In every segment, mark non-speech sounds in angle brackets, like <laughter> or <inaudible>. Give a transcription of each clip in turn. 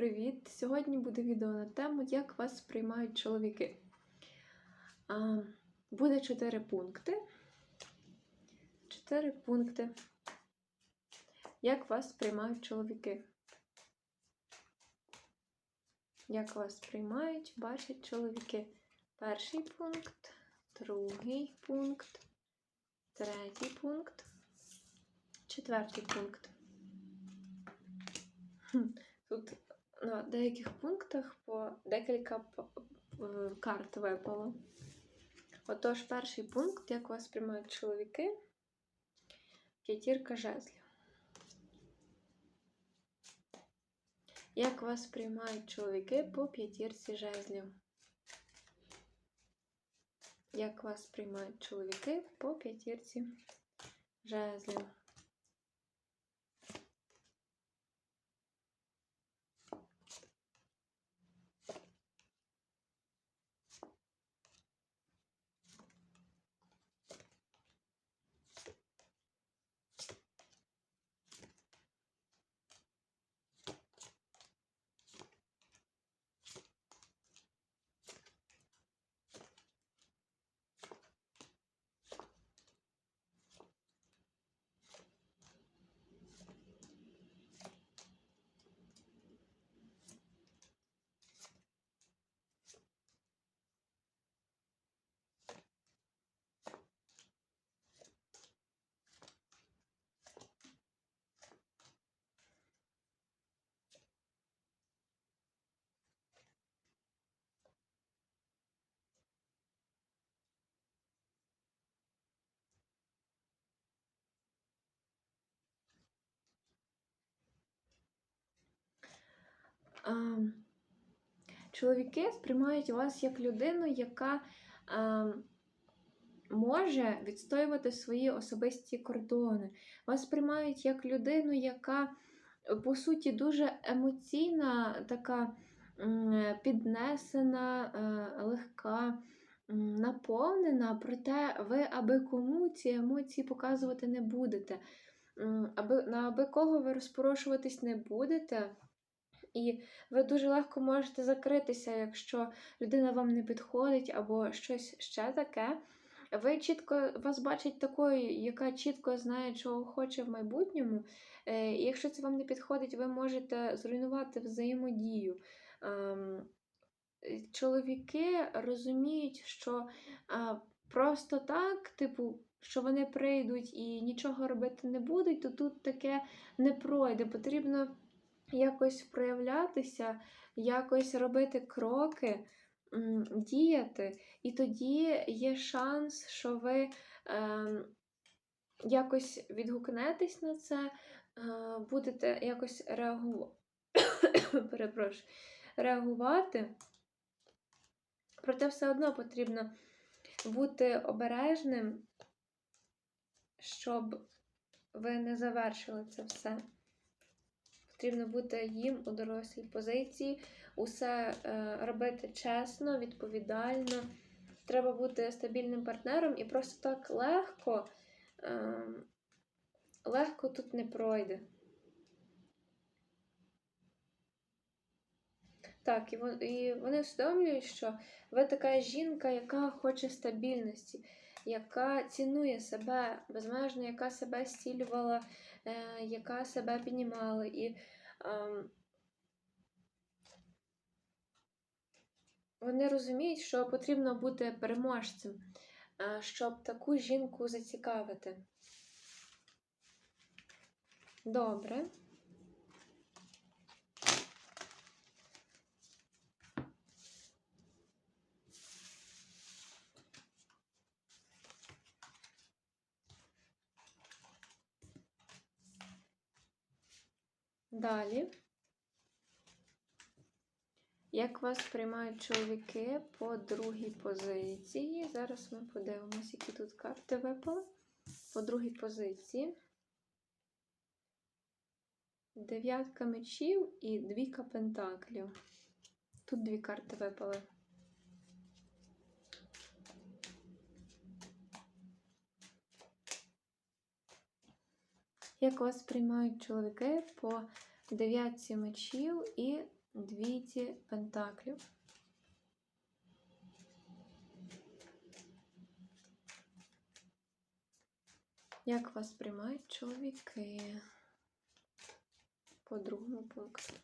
привіт! Сьогодні буде відео на тему, як вас сприймають чоловіки. Буде чотири пункти. Чотири пункти. Як вас сприймають чоловіки? Як вас сприймають, бачать чоловіки? Перший пункт, другий пункт, третій пункт, четвертий пункт. Тут на деяких пунктах по декілька е, карт випало. Отож, перший пункт, як вас приймають чоловіки, п'ятірка жезлів. Як вас приймають чоловіки по п'ятірці жезлів? Як вас приймають чоловіки по п'ятірці жезлів? Чоловіки сприймають вас як людину, яка може відстоювати свої особисті кордони. Вас сприймають як людину, яка, по суті, дуже емоційна, така піднесена, е, легка, наповнена, проте ви аби кому ці емоції показувати не будете. Аби, на аби кого ви розпорошуватись не будете. І ви дуже легко можете закритися, якщо людина вам не підходить або щось ще таке. Ви чітко вас бачать такою, яка чітко знає, чого хоче в майбутньому. Е, І якщо це вам не підходить, ви можете зруйнувати взаємодію. Ем, е, Чоловіки розуміють, що просто так, типу, що вони прийдуть і нічого робити не будуть, то тут таке не пройде. Потрібно якось проявлятися, якось робити кроки, діяти. І тоді є шанс, що ви ем, якось відгукнетесь на це, е, будете якось. <coughs> Перепрошую, реагувати. Проте все одно потрібно бути обережним, щоб ви не завершили це все. Потрібно бути їм у дорослій позиції, усе е, робити чесно, відповідально. Треба бути стабільним партнером і просто так легко, е, легко тут не пройде. Так, і вони усвідомлюють, що ви така жінка, яка хоче стабільності, яка цінує себе безмежно, яка себе зцілювала, е, яка себе піднімала. І ем, вони розуміють, що потрібно бути переможцем, е, щоб таку жінку зацікавити. Добре. Далі. Як вас приймають чоловіки по другій позиції? Зараз ми подивимося, які тут карти випали. По другій позиції. Дев'ятка мечів і двійка пентаклів. Тут дві карти випали. Як вас приймають чоловіки по дев'ятці мечів і двійці пентаклів. Як вас приймають чоловіки? По другому пункту.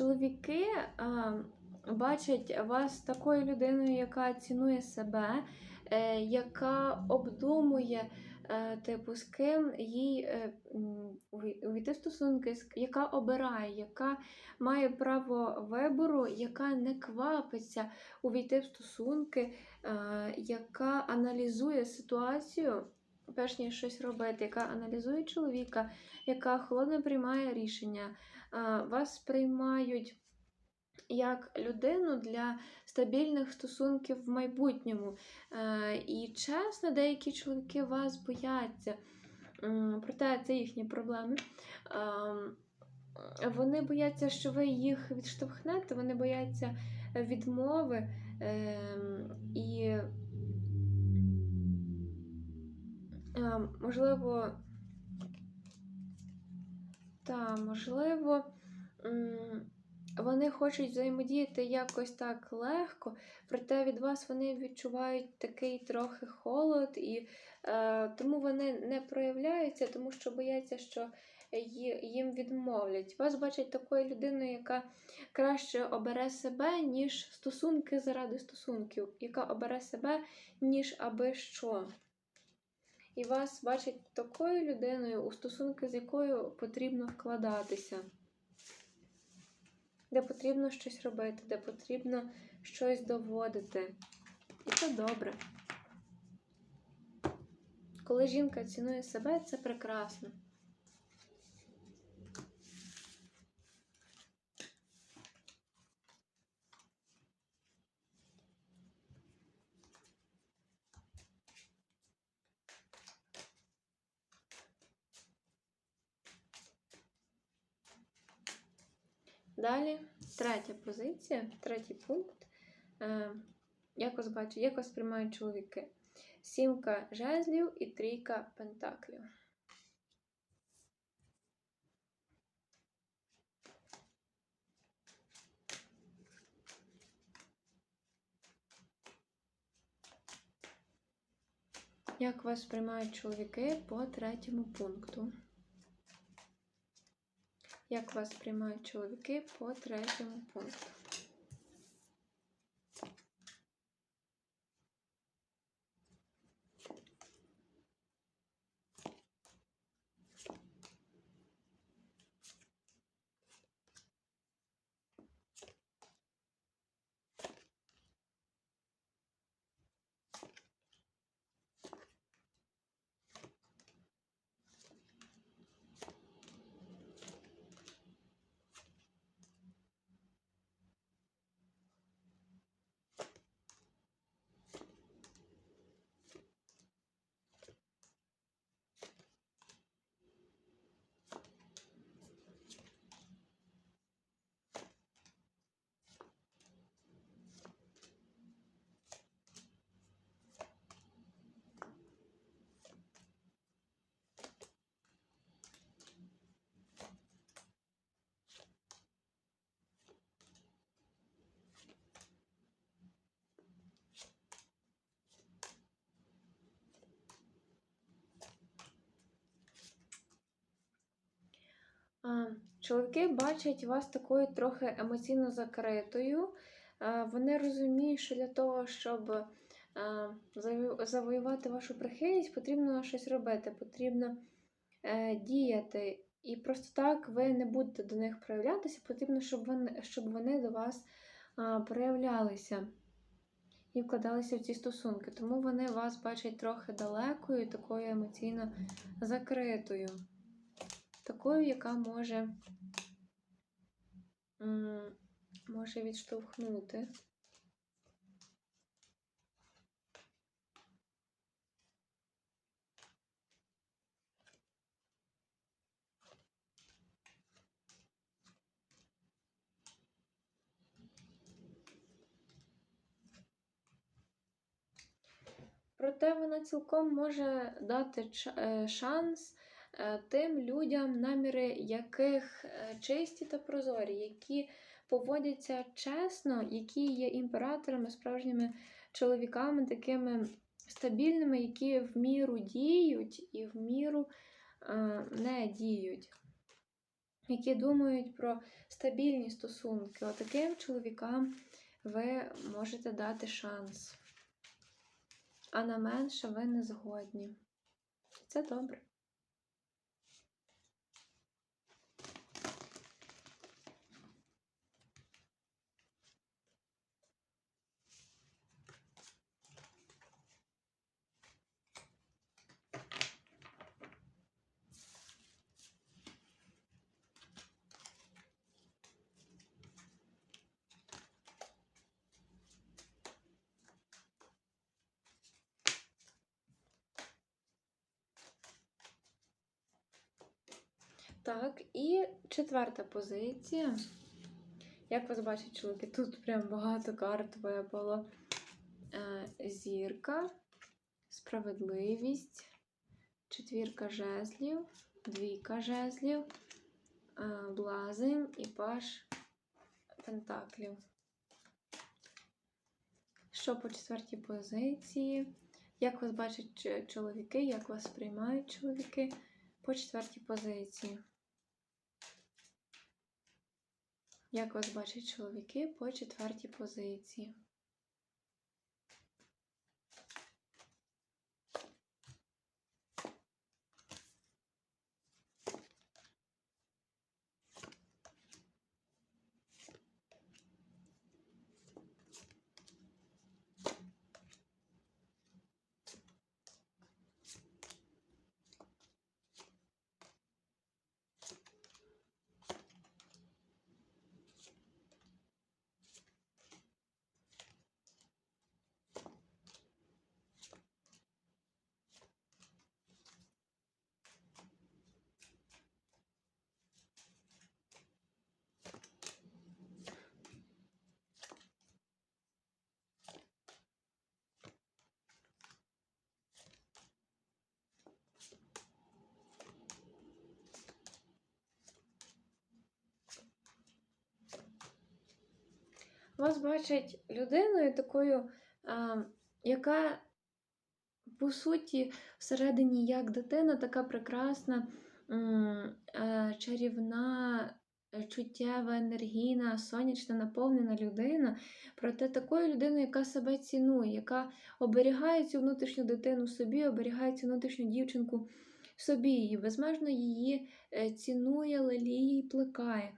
Чоловіки бачать вас такою людиною, яка цінує себе, е, яка обдумує, е, типу, з ким їй е, увійти в стосунки, яка обирає, яка має право вибору, яка не квапиться увійти в стосунки, яка аналізує ситуацію. Перш ніж щось робити, яка аналізує чоловіка, яка холодно приймає рішення, вас сприймають як людину для стабільних стосунків в майбутньому. І чесно, деякі чоловіки вас бояться. Проте це їхні проблеми. Ем, Вони бояться, що ви їх відштовхнете, вони бояться відмови. ем, І, ем, можливо, та, можливо, вони хочуть взаємодіяти якось так легко, проте від вас вони відчувають такий трохи холод, і е, тому вони не проявляються, тому що бояться, що їм відмовлять. Вас бачать такою людиною, яка краще обере себе, ніж стосунки заради стосунків, яка обере себе, ніж аби що. І вас бачать такою людиною, у стосунки з якою потрібно вкладатися, де потрібно щось робити, де потрібно щось доводити. І це добре. Коли жінка цінує себе, це прекрасно. Далі, третя позиція, третій пункт. Е, як вас бачать, як вас приймають чоловіки? Сімка жезлів і трійка пентаклів. Як вас приймають чоловіки по третьому пункту? Як вас приймають чоловіки по третьому пункту? А, Чоловіки бачать вас такою трохи емоційно закритою. Вони розуміють, що для того, щоб завоювати вашу прихильність, потрібно щось робити, потрібно е, діяти. І просто так ви не будете до них проявлятися, потрібно, щоб вони, щоб вони до вас проявлялися. і вкладалися в ці стосунки. Тому вони вас бачать трохи далекою, такою емоційно закритою. Такою, яка може, може відштовхнути. Проте вона цілком може дати е, шанс тим людям, наміри яких е, чисті та прозорі, які поводяться чесно, які є імператорами, справжніми чоловіками, такими стабільними, які в міру діють і в міру е, не діють. Які думають про стабільні стосунки. Отаким чоловікам ви можете дати шанс а на менше ви не згодні. Це добре. Так, і четверта позиція. Як вас бачать чоловіки, тут прям багато карт випало. Е, Зірка, справедливість, четвірка жезлів, двійка жезлів, е, блазень і паш пентаклів. Що по четвертій позиції? Як вас бачать чоловіки, як вас сприймають чоловіки по четвертій позиції? Як вас бачать чоловіки по четвертій позиції? Вас бачать людиною такою, а, яка, по суті, всередині як дитина, така прекрасна, е, чарівна, чуттєва, енергійна, сонячна, наповнена людина. Проте такою людиною, яка себе цінує, яка оберігає цю внутрішню дитину собі, оберігає цю внутрішню дівчинку собі, і безмежно її е, цінує, леліє і плекає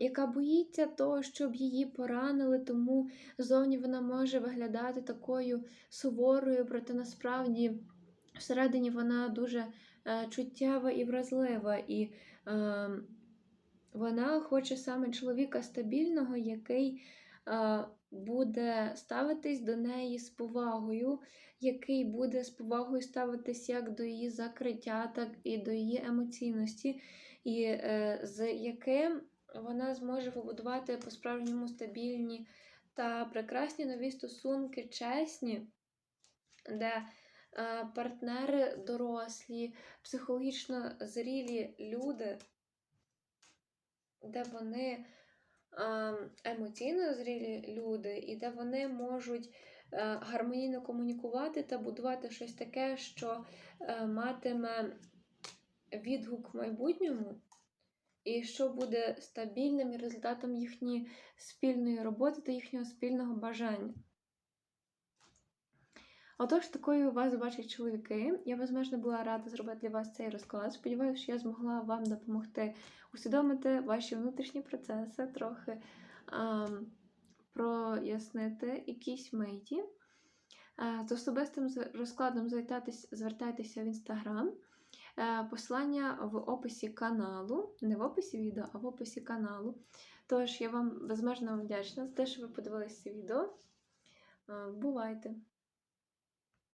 яка боїться того, щоб її поранили, тому зовні вона може виглядати такою суворою, проте насправді всередині вона дуже е, чуттєва і вразлива. І е, вона хоче саме чоловіка стабільного, який е, буде ставитись до неї з повагою, який буде з повагою ставитись як до її закриття, так і до її емоційності, і е, з яким вона зможе побудувати по-справжньому стабільні та прекрасні нові стосунки, чесні, де е, партнери дорослі, психологічно зрілі люди, де вони е, емоційно зрілі люди, і де вони можуть е, гармонійно комунікувати та будувати щось таке, що матиме відгук в майбутньому. І що буде стабільним і результатом їхньої спільної роботи та їхнього спільного бажання. Отож, такою вас бачать чоловіки. Я безмежно була рада зробити для вас цей розклад. Сподіваюся, що я змогла вам допомогти усвідомити ваші внутрішні процеси, трохи ам, прояснити якісь миті. Е, З особистим розкладом звертайтеся в інстаграм. Е, Посилання в описі каналу, не в описі відео, а в описі каналу. Тож я вам безмежно вдячна за те, що ви подивилися це відео. Е, Бувайте!